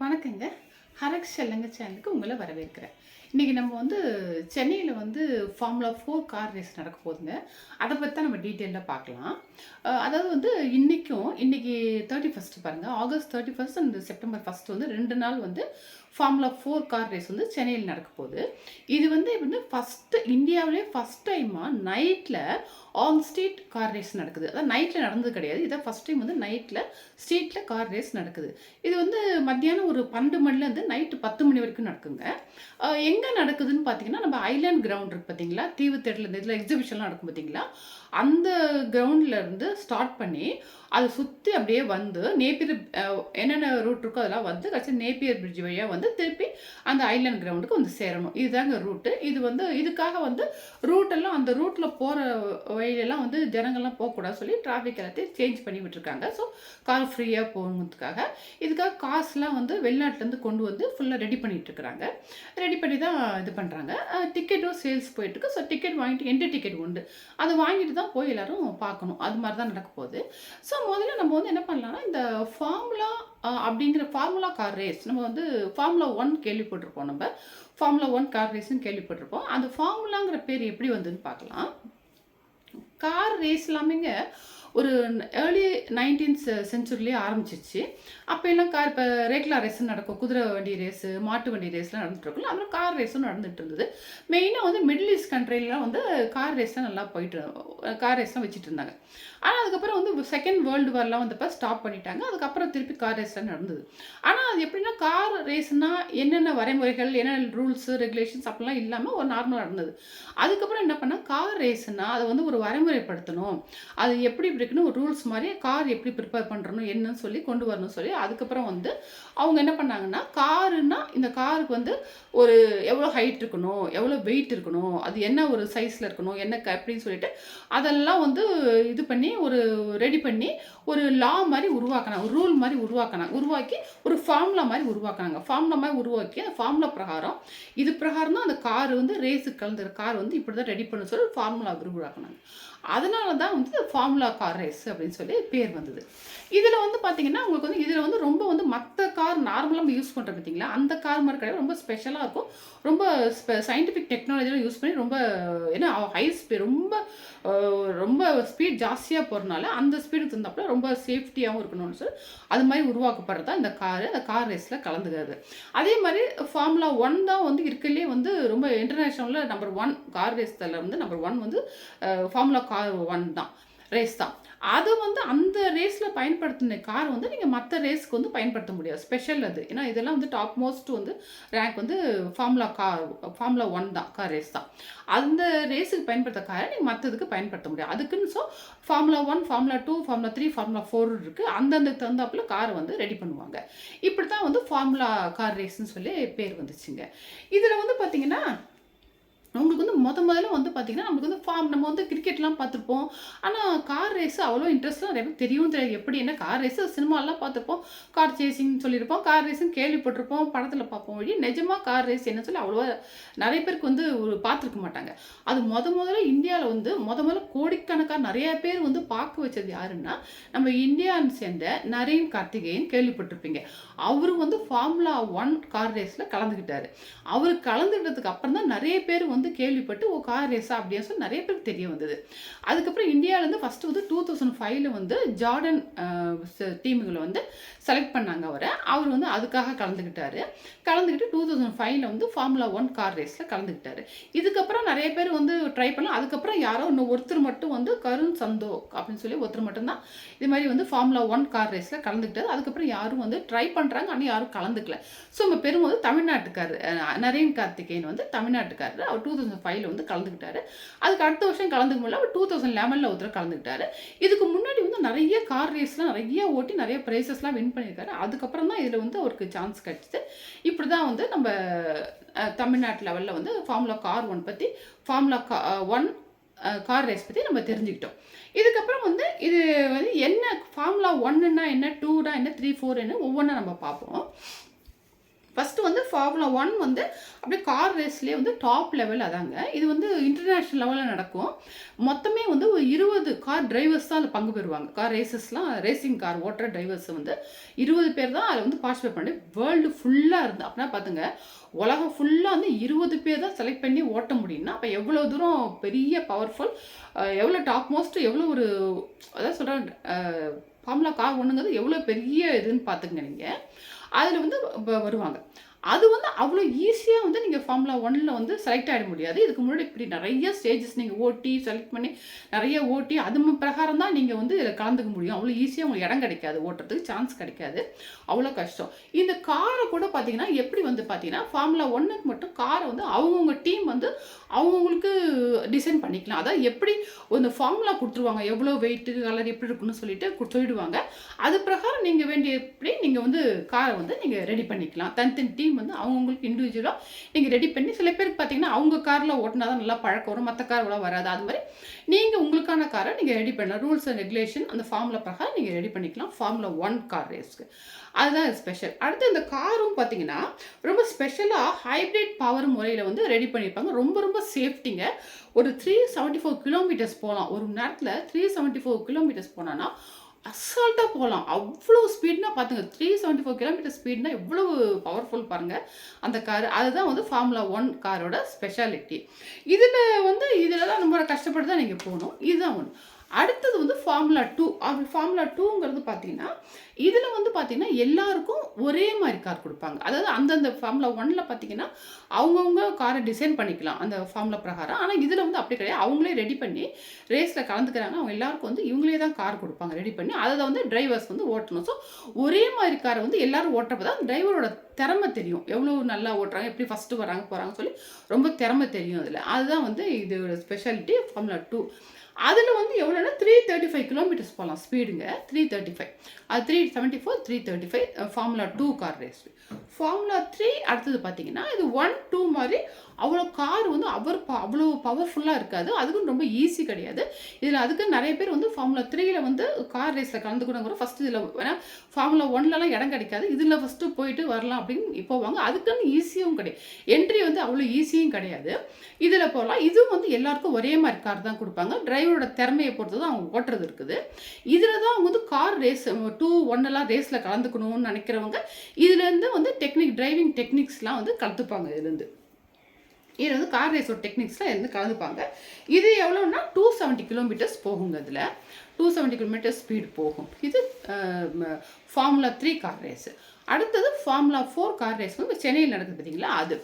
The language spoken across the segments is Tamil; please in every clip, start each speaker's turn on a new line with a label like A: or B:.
A: வணக்கங்க. ஹரக் செல்லங்க சேனலுக்கு உங்களை வரவேற்கிறேன். இன்றைக்கி நம்ம வந்து சென்னையில் வந்து ஃபார்முலா ஃபோர் கார் ரேஸ் நடக்க போகுதுங்க. அதை பற்றி தான் நம்ம டீட்டெயிலாக பார்க்கலாம். அதாவது வந்து இன்றைக்கும் இன்றைக்கி தேர்ட்டி ஃபஸ்ட்டு பாருங்கள் August thirty first and September first வந்து ரெண்டு நாள் வந்து ஃபார்முலா ஃபோர் கார் ரேஸ் வந்து சென்னையில் நடக்க போகுது. இது வந்து வந்து ஃபஸ்ட்டு இந்தியாவிலே ஃபஸ்ட் டைமாக நைட்டில் ஆன் ஸ்ட்ரீட் கார் ரேஸ் நடக்குது. அதாவது நைட்டில் நடந்தது கிடையாது. இதான் ஃபஸ்ட் டைம் வந்து நைட்டில் ஸ்ட்ரீட்டில் கார் ரேஸ் நடக்குது. இது வந்து மத்தியானம் ஒரு பன்னெண்டு மணிலேருந்து நைட்டு பத்து மணி வரைக்கும் நடக்குங்க. எங்கே நடக்குதுன்னு பார்த்தீங்கன்னா நம்ம ஐலேண்ட் கிரவுண்ட் இருக்குது பார்த்தீங்களா தீவு தேட்டில் இந்த இதில் எக்ஸிபிஷன்லாம் நடக்கும் பார்த்தீங்களா அந்த கிரவுண்ட்லேருந்து ஸ்டார்ட் பண்ணி அதை சுற்றி அப்படியே வந்து நேப்பியர் என்னென்ன ரூட் இருக்கோ அதெல்லாம் வந்து கடைசி நேப்பியர் பிரிட்ஜ் வழியாக வந்து திருப்பி அந்த ஐலேண்ட் கிரவுண்டுக்கு வந்து சேரணும். இதுதாங்க ரூட்டு இது வந்து இதுக்காக வந்து ரூட்டெல்லாம் அந்த ரூட்டில் போகிற வழியிலலாம் வந்து ஜனங்கள்லாம் போகக்கூடாது சொல்லி டிராஃபிக் எல்லாத்தையும் சேஞ்ச் பண்ணி விட்டுருக்காங்க. ஸோ கார் ஃப்ரீயாக போகணுங்கிறதுக்காக இதுக்காக காசுலாம் வந்து வெளிநாட்டிலேருந்து கொண்டு வந்து ஃபுல்லாக ரெடி பண்ணிட்டு இருக்கிறாங்க. ரெடி பண்ணி தான் இது பண்ணுறாங்க டிக்கெட்டும் சேல்ஸ் போயிட்டுருக்கு. ஸோ டிக்கெட் வாங்கிட்டு என்ட்ரி டிக்கெட் உண்டு. அதை வாங்கிட்டு தான் போய் எல்லாரும் பார்க்கணும். அது மாதிரி தான் நடக்க போகுது. ஸோ முதல்ல நம்ம வந்து என்ன பண்ணலாம்னா இந்த ஃபார்முலா அப்படிங்கிற ஃபார்முலா கார் ரேஸ் நம்ம வந்து ஃபார்முலா ஒன் கேள்விப்பட்டிருப்போம் நம்ம. ஃபார்முலா ஒன் கார் ரேஸ்னு கேள்விப்பட்டிருப்போம். அந்த ஃபார்முலாங்கிற பேர் எப்படி வந்ததுன்னு பார்க்கலாம். கார் ரேஸ் எல்லாமேங்க ஒரு ஏர்லி நைன்டீன்த் செஞ்சுரிலேயே ஆரம்பிச்சிச்சு அப்போ எல்லாம் கார் இப்போ ரேக்லா ரேஸும் நடக்கும். குதிரை வண்டி ரேஸு மாட்டு வண்டி ரேஸ்லாம் நடந்துட்டுருக்கும் அப்புறம் கார் ரேஸும் நடந்துட்டு இருந்தது. மெயினாக வந்து மிடில் ஈஸ்ட் கண்ட்ரிலாம் வந்து கார் ரேஸ்லாம் நல்லா போயிட்டு கார் ரேஸ்லாம் வச்சுட்டு இருந்தாங்க. ஆனால் அதுக்கப்புறம் வந்து செகண்ட் வேர்ல்டு வார்லாம் வந்தப்போ ஸ்டாப் பண்ணிட்டாங்க. அதுக்கப்புறம் திருப்பி கார் ரேஸ்லாம் நடந்தது. ஆனால் அது எப்படின்னா கார் ரேஸ்னால் என்னென்ன வரைமுறைகள் என்னென்ன ரூல்ஸு ரெகுலேஷன்ஸ் அப்படிலாம் இல்லாமல் ஒரு நார்மலாக நடந்தது அதுக்கப்புறம் என்ன பண்ணால் கார் ரேஸ்னால் அதை வந்து ஒரு வரைமுறைப்படுத்தணும். அது எப்படி இப்படிக்குன்னு ஒரு ரூல்ஸ் மாதிரி கார் எப்படி ப்ரிப்பேர் பண்ணுறணும் என்னன்னு சொல்லி கொண்டு வரணும் சொல்லி அதுக்கப்புறம் வந்து அவங்க என்ன பண்ணாங்கன்னா காருன்னா இந்த காருக்கு வந்து ஒரு எவ்வளோ ஹைட் இருக்கணும் எவ்வளோ வெயிட் இருக்கணும் அது என்ன ஒரு சைஸில் இருக்கணும் என்ன அப்படின்னு சொல்லிட்டு அதெல்லாம் வந்து இது பண்ணி ஒரு ரெடி பண்ணி ஒரு லா மாதிரி உருவாக்கினாங்க ஒரு ரூல் மாதிரி உருவாக்கினாங்க உருவாக்கி ஒரு ஃபார்முலா மாதிரி உருவாக்குனாங்க. ஃபார்முலா மாதிரி உருவாக்கி அந்த ஃபார்முலா பிரகாரம் இது பிரகாரம் தான் அந்த கார் வந்து ரேஸுக்கு கலந்துற கார் வந்து இப்படி தான் ரெடி பண்ண சொல்லி ஃபார்முலா உருவாக்குனாங்க. அதனால தான் வந்து ஃபார்முலா கார் ரேஸ் அப்படின்னு சொல்லி பேர் வந்தது. இதில் வந்து பார்த்தீங்கன்னா உங்களுக்கு வந்து இதில் வந்து ரொம்ப வந்து மற்ற கார் நார்மலாக நம்ம யூஸ் பண்ணுறோம் பார்த்தீங்களா அந்த கார் மாதிரி கிடையாது. ரொம்ப ஸ்பெஷலாக இருக்கும். ரொம்ப சயின்டிஃபிக் டெக்னாலஜிலாம் யூஸ் பண்ணி ரொம்ப ஏன்னா ஹை ஸ்பீட் ரொம்ப ரொம்ப ஸ்பீட் ஜாஸ்தியாக போகிறனால அந்த ஸ்பீடுக்கு தந்தாப்புல ரொம்ப சேஃப்டியாகவும் இருக்கணும்னு சொல்லி அது மாதிரி உருவாக்கப்படுறது தான் இந்த காரு அந்த கார் ரேஸில் கலந்துக்கிறது. அதே மாதிரி ஃபார்முலா ஒன் தான் வந்து இருக்கலே வந்து ரொம்ப இன்டர்நேஷ்னலில் நம்பர் ஒன் கார் ரேஸில் வந்து நம்பர் ஒன் வந்து ஃபார்முலா கார் ஒன் தான். ரேஸ் தான். அது வந்து அந்த ரேஸில் பயன்படுத்தின கார் வந்து நீங்கள் மற்ற ரேஸ்க்கு வந்து பயன்படுத்த முடியாது. ஸ்பெஷல் அது. ஏன்னா இதெல்லாம் வந்து டாப் மோஸ்ட் வந்து ரேங்க் வந்து ஃபார்முலா கார் ஃபார்முலா ஒன் தான் கார் ரேஸ் தான். அந்த ரேஸுக்கு பயன்படுத்த காரை நீங்கள் மற்றதுக்கு பயன்படுத்த முடியாது. அதுக்குன்னு so formula one formula two formula three formula four இருக்குது அந்தந்த தகுந்தாப்புல காரை வந்து ரெடி பண்ணுவாங்க. இப்படி தான் வந்து ஃபார்முலா கார் ரேஸ்ன்னு சொல்லி பேர் வந்துச்சுங்க. இதில் வந்து பார்த்தீங்கன்னா உங்களுக்கு வந்து முத முதல்ல வந்து பார்த்தீங்கன்னா நமக்கு வந்து ஃபார்ம் நம்ம வந்து கிரிக்கெட்லாம் பார்த்துருப்போம் ஆனால் கார் ரேஸ் அவ்வளோ இன்ட்ரெஸ்ட்லாம் நிறைய பேருக்கு தெரியும் தெரியாது. எப்படி என்ன கார் ரேஸ் சினிமாலாம் பார்த்துருப்போம் கார் சேசிங்னு சொல்லியிருப்போம். கார் ரேஸ்னு கேள்விப்பட்டிருப்போம். படத்தில் பார்ப்போம் வழி நிஜமாக கார் ரேஸ் என்ன சொல்லி அவ்வளோவா நிறைய பேருக்கு வந்து ஒரு பார்த்துருக்க மாட்டாங்க. அது முத முதல்ல இந்தியாவில் வந்து முத முதல்ல கோடிக்கணக்காக நிறைய பேர் வந்து பார்க்க வச்சது யாருன்னா நம்ம இந்தியான்னு சேர்ந்த நரேன் கார்த்திகேயன் கேள்விப்பட்டிருப்பீங்க. அவர் வந்து ஃபார்முலா ஒன் கார் ரேஸில் கலந்துக்கிட்டார் அவர் கலந்துக்கிட்டதுக்கு அப்புறம் தான் நிறைய பேர் வந்து கேள்விப்பட்டு ஓ கார் ரேஸா அப்படின்னு சொல்லி நிறைய பேருக்கு தெரிய வந்தது. அதுக்கப்புறம் இந்தியாவிலேருந்து ஃபஸ்ட்டு வந்து டூ தௌசண்ட் ஃபைவ்ல வந்து ஜார்டன் டீமுகளை வந்து செலக்ட் பண்ணாங்க அவரை. அவர் வந்து அதுக்காக கலந்துக்கிட்டாரு கலந்துக்கிட்டு டூ தௌசண்ட் ஃபைவ்ல வந்து ஃபார்முலா ஒன் கார் ரேஸில் கலந்துக்கிட்டாரு இதுக்கப்புறம் நிறைய பேர் வந்து ட்ரை பண்ணலாம். அதுக்கப்புறம் யாரோ இன்னும் ஒருத்தர் மட்டும் வந்து கருண் சந்தோ அப்படின்னு சொல்லி ஒருத்தர் மட்டும்தான் இது மாதிரி வந்து ஃபார்முலா ஒன் கார் ரேஸில் கலந்துக்கிட்டாரு அதுக்கப்புறம் யாரும் வந்து ட்ரை பண்ணுறாங்க ஆனால் யாரும் கலந்துக்கல. ஸோ நம்ம பெரும் வந்து தமிழ்நாட்டுக்காரர் நரேன் கார்த்திகேயன் வந்து தமிழ்நாட்டுக்காரர். அவர் டூ டூ தௌசண்ட் ஃபைவ்ல வந்து கலந்துக்கிட்டாரு. அதுக்கு அடுத்த வருஷம் கலந்துக்க முடியல அவர் டூ தௌசண்ட் லெவனில் ஒருத்தர் கலந்துக்கிட்டாரு. இதுக்கு முன்னாடி வந்து நிறைய கார் ரேஸ்லாம் நிறைய ஓட்டி நிறைய ப்ரைஸஸ்லாம் வின் பண்ணியிருக்காரு. அதுக்கப்புறம் தான் இதில் வந்து அவருக்கு சான்ஸ் கிடச்சிது. இப்படி தான் வந்து நம்ம தமிழ்நாட்டு லெவலில் வந்து ஃபார்முலா கார் ஒன் பற்றி ஃபார்முலா கா ஒன் கார் ரேஸ் பற்றி நம்ம தெரிஞ்சுக்கிட்டோம். இதுக்கப்புறம் வந்து இது வந்து என்ன ஃபார்முலா ஒன்னுன்னா என்ன டூனா என்ன த்ரீ ஃபோர் என்ன ஒவ்வொன்றா நம்ம பார்ப்போம். ஃபஸ்ட்டு வந்து ஃபார்முலா ஒன் வந்து அப்படியே கார் ரேஸ்லேயே வந்து டாப் லெவல் அதாங்க. இது வந்து இன்டர்நேஷ்னல் லெவலில் நடக்கும். மொத்தமே வந்து ஒரு இருபது கார் டிரைவர்ஸ் தான் அதில் பங்கு பெறுவாங்க. கார் ரேசஸ்லாம் ரேசிங் கார் ஓட்டுற டிரைவர்ஸ் வந்து இருபது பேர் தான் அதில் வந்து பார்ட்டிசிபேட் பண்ணி வேர்ல்டு ஃபுல்லாக இருந்து அப்படின்னா பார்த்துங்க உலகம் ஃபுல்லாக வந்து இருபது பேர் தான் செலக்ட் பண்ணி ஓட்ட முடியும்னா அப்போ எவ்வளோ தூரம் பெரிய பவர்ஃபுல் எவ்வளோ டாப் மோஸ்ட் எவ்வளோ ஒரு அதான் சொல்கிறேன் ஃபார்முலா கார் ஒன்றுங்கிறது எவ்வளோ பெரிய இதுன்னு பார்த்துங்க நீங்கள் அதில் வந்து வருவாங்க. அது வந்து அவ்வளோ ஈஸியாக வந்து நீங்கள் ஃபார்முலா ஒன்னில் வந்து செலக்ட் ஆகிட முடியாது. இதுக்கு முன்னாடி இப்படி நிறைய ஸ்டேஜஸ் நீங்கள் ஓட்டி செலக்ட் பண்ணி நிறைய ஓட்டி அது பிரகாரம் தான் நீங்கள் வந்து இதில் கலந்துக்க முடியும். அவ்வளோ ஈஸியாக உங்களுக்கு இடம் கிடைக்காது. ஓட்டுறதுக்கு சான்ஸ் கிடைக்காது. அவ்வளோ கஷ்டம். இந்த காரை கூட பார்த்தீங்கன்னா எப்படி வந்து பார்த்தீங்கன்னா ஃபார்முலா ஒன்னுக்கு மட்டும் காரை வந்து அவங்கவுங்க டீம் வந்து அவங்கவுங்களுக்கு டிசைன் பண்ணிக்கலாம். அதாவது எப்படி இந்த ஃபார்முலா கொடுத்துருவாங்க. எவ்வளோ வெயிட்டு கலர் எப்படி இருக்குன்னு சொல்லிட்டு சொல்லிடுவாங்க. அது பிரகாரம் நீங்கள் வேண்டிய எப்படி நீங்கள் வந்து காரை வந்து நீங்கள் ரெடி பண்ணிக்கலாம். தனித்தனி டீம் வந்து அவங்கவுங்களுக்கு இண்டிவிஜுவலாக நீங்கள் ரெடி பண்ணி சில பேருக்கு பார்த்தீங்கன்னா அவங்க காரில் ஓட்டினா தான் நல்லா பழக்கம் வரும். மற்ற கார் வராது. அது மாதிரி நீங்கள் உங்களுக்கான காரை நீங்கள் ரெடி பண்ணலாம். ரூல்ஸ் அண்ட் ரெகுலேஷன் அந்த ஃபார்மில் பிரகாரம் நீங்கள் ரெடி பண்ணிக்கலாம். ஃபார்மில் ஒன் கார் ரேஸ்க்கு அதுதான் ஸ்பெஷல் அடுத்து இந்த காரும் பார்த்தீங்கன்னா ரொம்ப ஸ்பெஷலாக ஹைப்ரிட் பவர் முறையில் வந்து ரெடி பண்ணியிருப்பாங்க ரொம்ப ரொம்ப சேஃப்டிங்க ஒரு த்ரீ செவன்ட்டி ஃபோர் கிலோமீட்டர்ஸ் போகலாம் ஒரு மணி நேரத்தில் த்ரீ செவன்ட்டி ஃபோர் கிலோமீட்டர்ஸ் போனோன்னா அசால்ட்டாக போகலாம். அவ்வளோ ஸ்பீட்னா பார்த்துங்க த்ரீ செவன்ட்டி ஃபோர் கிலோமீட்டர் ஸ்பீட்னா எவ்வளவு பவர்ஃபுல் பாருங்கள் அந்த கார் அதுதான் வந்து ஃபார்முலா ஒன் காரோட ஸ்பெஷாலிட்டி இதில் வந்து இதில் தான் நம்ம கஷ்டப்பட்டு தான் நீங்கள் போகணும். இதுதான் ஒன்று அடுத்தது வந்து ஃபார்முலா டூ அப்படி ஃபார்முலா டூங்கிறது பார்த்தீங்கன்னா இதில் வந்து பார்த்தீங்கன்னா எல்லாருக்கும் ஒரே மாதிரி கார் கொடுப்பாங்க. அதாவது அந்தந்த ஃபார்முலா ஒன்னில் பார்த்தீங்கன்னா அவங்கவுங்க காரை டிசைன் பண்ணிக்கலாம் அந்த ஃபார்முலா பிரகாரம். ஆனால் இதில் வந்து அப்படி கிடையாது. அவங்களே ரெடி பண்ணி ரேஸில் கலந்துக்கிறாங்க. அவங்க எல்லாருக்கும் வந்து இவங்களே தான் கார் கொடுப்பாங்க ரெடி பண்ணி. அதை வந்து டிரைவர்ஸ் வந்து ஓட்டணும். ஸோ ஒரே மாதிரி காரை வந்து எல்லாரும் ஓட்டுறப்ப தான் டிரைவரோட திறமை தெரியும். எவ்வளோ நல்லா ஓட்டுறாங்க எப்படி ஃபஸ்ட்டு வராங்க போகிறாங்கன்னு சொல்லி ரொம்ப திறமை தெரியும் அதில். அதுதான் வந்து இதோட ஸ்பெஷாலிட்டி ஃபார்முலா டூ அதில் வந்து எவ்வளோ எவ்வளோனா த்ரீ தேர்ட்டி ஃபைவ் கிலோமீட்டர்ஸ் போகலாம் ஸ்பீடுங்க த்ரீ தேர்ட்டி ஃபைவ் அது three seventy four three thirty five formula two car race formula three அடுத்தது பார்த்தீங்கன்னா இது ஒன் டூ மாதிரி அவ்வளோ கார் வந்து அவர் அவ்வளோ பவர்ஃபுல்லாக இருக்காது. அதுக்கும் ரொம்ப ஈஸி கிடையாது. இதில் அதுக்கு நிறைய பேர் வந்து ஃபார்முலா த்ரீயில் வந்து கார் ரேஸில் கலந்துக்கணுங்கிற ஃபஸ்ட்டு இதில் ஏன்னா ஃபார்முலா ஒன்லலாம் இடம் கிடைக்காது. இதில் ஃபஸ்ட்டு போயிட்டு வரலாம் அப்படின்னு போவாங்க அதுக்குன்னு ஈஸியும் கிடையாது என்ட்ரி வந்து அவ்வளோ ஈஸியும் கிடையாது. இதில் போகலாம். இதுவும் வந்து எல்லாருக்கும் ஒரே மாதிரி கார் தான் கொடுப்பாங்க. டிரைவரோட திறமையை பொறுத்து தான் அவங்க ஓட்டுறது இருக்குது. இதில் தான் அவங்க வந்து கார் ரேஸ் டூ ஒன்னெல்லாம் ரேஸில் கலந்துக்கணும்னு நினைக்கிறவங்க இதுலேருந்து வந்து டெக்னிக் டிரைவிங் டெக்னிக்ஸ்லாம் வந்து கற்றுப்பாங்க இதுலேருந்து இது வந்து கார் ரேஸோட டெக்னிக்ஸ்லாம் இருந்து கலந்துப்பாங்க. இது எவ்வளோன்னா டூ செவன்ட்டி கிலோமீட்டர்ஸ் போகுங்க அதில் டூ செவன்ட்டி கிலோமீட்டர் ஸ்பீடு போகும். இது ஃபார்முலா த்ரீ கார் ரேஸு அடுத்தது ஃபார்முலா ஃபோர் கார் ரேஸ் வந்து சென்னையில் நடக்குது பார்த்தீங்களா அது.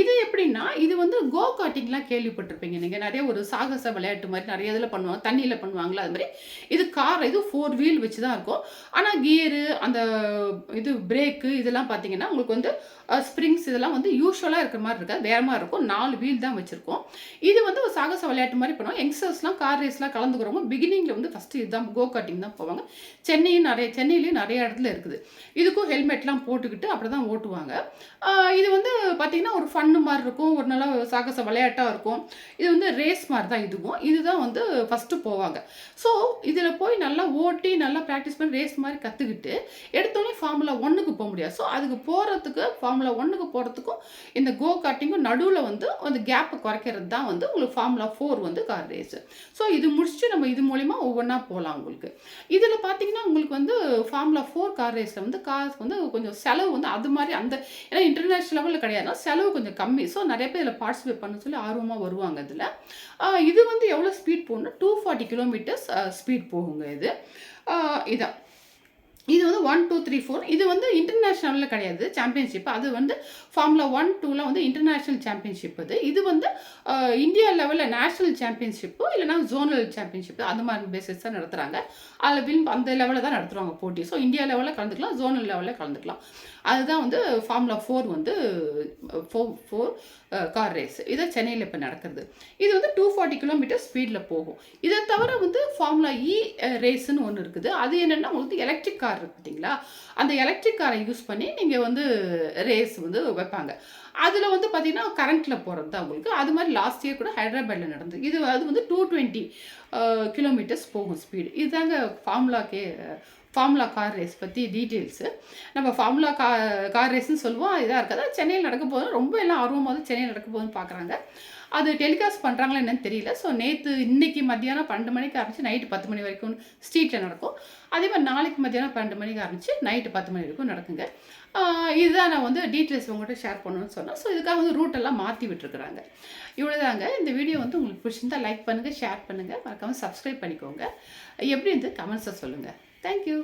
A: இது எப்படின்னா இது வந்து கோ கார்ட்டிங்லாம் கேள்விப்பட்டிருப்பீங்க. நீங்கள் நிறைய ஒரு சாகச விளையாட்டு மாதிரி நிறைய இதில் பண்ணுவாங்க. தண்ணியில் பண்ணுவாங்களா? அது மாதிரி. இது கார் இது ஃபோர் வீல் வச்சு தான் இருக்கும். ஆனால் கியரு அந்த இது பிரேக்கு இதெல்லாம் பார்த்தீங்கன்னா உங்களுக்கு வந்து ஸ்ப்ரிங்ஸ் இதெல்லாம் வந்து யூஸ்வலாக இருக்கிற மாதிரி இருக்காது. வேற மாதிரி இருக்கும். நாலு வீல் தான் வச்சுருக்கோம். இது வந்து ஒரு சாகச விளையாட்டு மாதிரி பண்ணுவோம் யங்ஸ்டர்ஸ்லாம் கார் ரேஸ்லாம் கலந்துக்கிறவங்க பிகினிங்கில் வந்து ஃபஸ்ட்டு இதுதான் கோ கார்ட்டிங் தான் போவாங்க. சென்னையும் நிறைய சென்னையிலையும் நிறைய இடத்துல இருக்குது. இதுக்கும் ஹெல்மெட்லாம் போட்டுக்கிட்டு அப்படி தான் ஓட்டுவாங்க இது வந்து பார்த்திங்கன்னா ஒரு ஃபன்னு மாதிரி இருக்கும். ஒரு நல்ல சாகச விளையாட்டாக இருக்கும். இது வந்து ரேஸ் மாதிரி தான் இதுவும். இதுதான் வந்து ஃபஸ்ட்டு போவாங்க. ஸோ இதில் போய் நல்லா ஓட்டி நல்லா ப்ராக்டிஸ் பண்ணி ரேஸ் மாதிரி கற்றுக்கிட்டு எடுத்தோடனே ஃபார்முலா ஒன்றுக்கு போக முடியாது. ஸோ அதுக்கு போகிறதுக்கு ஃபார்முலா ஒன்றுக்கு போகிறதுக்கும் இந்த கோ கார்ட்டிங்கும் நடுவில் வந்து அந்த கேப்பை குறைக்கிறது தான் வந்து உங்களுக்கு ஃபார்முலா ஃபோர் வந்து கார் ரேஸு ஸோ இது முடிச்சுட்டு நம்ம இது மூலிமா ஒவ்வொன்றா போகலாம் உங்களுக்கு. இதில் பார்த்தீங்கன்னா உங்களுக்கு வந்து ஃபார்முலா ஃபோர் கார் ரேஸில் வந்து கார் வந்து கொஞ்சம் செலவு வந்து அது மாதிரி அந்த ஏன்னா இன்டர்நேஷ்னல் லெவலில் கிடையாதுனா செலவு கொஞ்சம் கம்மி. ஸோ நிறைய பேர் இதில் பார்ட்டிசிபேட் பண்ண சொல்லி ஆர்வமாக வருவாங்க இதில். இது வந்து எவ்வளோ ஸ்பீட் போகணும்னா டூ ஃபார்ட்டி கிலோமீட்டர்ஸ் ஸ்பீட் போகுங்க இது. இதான். இது வந்து ஒன் டூ த்ரீ ஃபோர் இது வந்து இன்டர்நேஷ்னலில் கிடையாது சாம்பியன்ஷிப் அது வந்து ஃபார்முலா ஒன் டூவில் வந்து இன்டர்நேஷ்னல் சாம்பியன்ஷிப் அது. இது வந்து இந்தியா லெவலில் நேஷ்னல் சாம்பியன்ஷிப்பு இல்லைனா ஜோனல் சாம்பியன்ஷிப் அந்த மாதிரி பேசிஸ் தான் நடத்துகிறாங்க அதில் வின் அந்த லெவலில் தான் நடத்துகிறாங்க போட்டி. ஸோ இந்தியா லெவலில் கலந்துக்கலாம் ஜோனல் லெவலில் கலந்துக்கலாம். அதுதான் வந்து ஃபார்முலா ஃபோர் வந்து ஃபோர் ஃபோர் கார் ரேஸ் இதை சென்னையில் இப்போ நடக்கிறது. இது வந்து டூ ஃபார்ட்டி கிலோமீட்டர் ஸ்பீடில் போகும். இதை தவிர வந்து ஃபார்முலா இ ரேஸ்ன்னு ஒன்று இருக்குது. அது என்னென்னா உங்களுக்கு எலக்ட்ரிக் கார் இருக்கு பார்த்தீங்களா அந்த எலக்ட்ரிக் காரை யூஸ் பண்ணி நீங்கள் வந்து ரேஸ் வந்து வைப்பாங்க. அதில் வந்து பார்த்தீங்கன்னா கரண்ட்டில் போகிறது தான் உங்களுக்கு. அது மாதிரி லாஸ்ட் இயர் கூட ஹைதராபாத்தில் நடந்தது. இது அது வந்து டூ டுவெண்ட்டி கிலோமீட்டர்ஸ் போகும் ஸ்பீடு இதுதாங்க ஃபார்முலாக்கே ஃபார்முலா கார் ரேஸ் பற்றி டீட்டெயில்ஸு நம்ம ஃபார்முலா கா கார் ரேஸ்ன்னு சொல்லுவோம். இதாக இருக்காது. சென்னையில் நடக்க போதும் ரொம்ப எல்லாம் ஆர்வமாக வந்து சென்னையில் நடக்க போகுதுன்னு பார்க்குறாங்க அது டெலிகாஸ்ட் பண்ணுறாங்களா என்னன்னு தெரியல. ஸோ நேற்று இன்றைக்கி மத்தியானம் பன்னெண்டு மணிக்கு ஆரம்பிச்சு நைட்டு பத்து மணி வரைக்கும் ஸ்ட்ரீட்டில் நடக்கும். அதே மாதிரி நாளைக்கு மத்தியானம் பன்னெண்டு மணிக்கு ஆரம்பிச்சு நைட்டு பத்து மணி வரைக்கும் நடக்குங்க. இதுதான் நான் வந்து டீட்டெயில்ஸ் உங்கள்கிட்ட ஷேர் பண்ணணும்னு சொன்னேன். ஸோ இதுக்காக வந்து ரூட்டெல்லாம் மாற்றி விட்டுருக்குறாங்க. இவ்வளோதாங்க இந்த வீடியோ வந்து உங்களுக்கு பிடிச்சிருந்தா லைக் பண்ணுங்கள் ஷேர் பண்ணுங்கள் மறக்காமல் சப்ஸ்கிரைப் பண்ணிக்கோங்க. எப்படி இருந்து கமெண்ட்ஸை சொல்லுங்கள் தேங்க்யூ